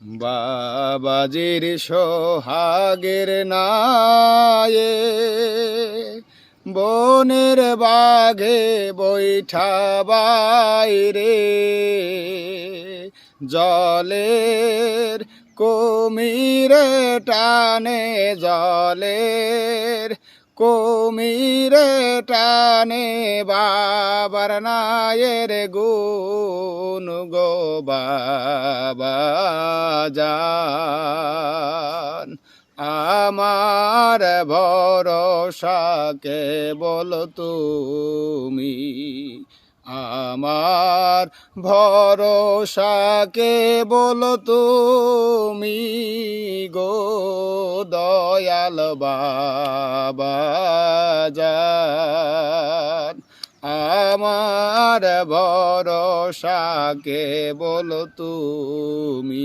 বাবাজির সোহাগের নায়ে বনের বাঘে বৈঠা বাইরে জলের কুমিরে টানে, জলের কুমিরে টানে বাবার নায়ের গুন গো বাবা আমার ভরসা কেবল তুমি। আমার ভরসা কেবল তুমি গো দয়াল বাবা আমার ভরসা কেবল তুমি।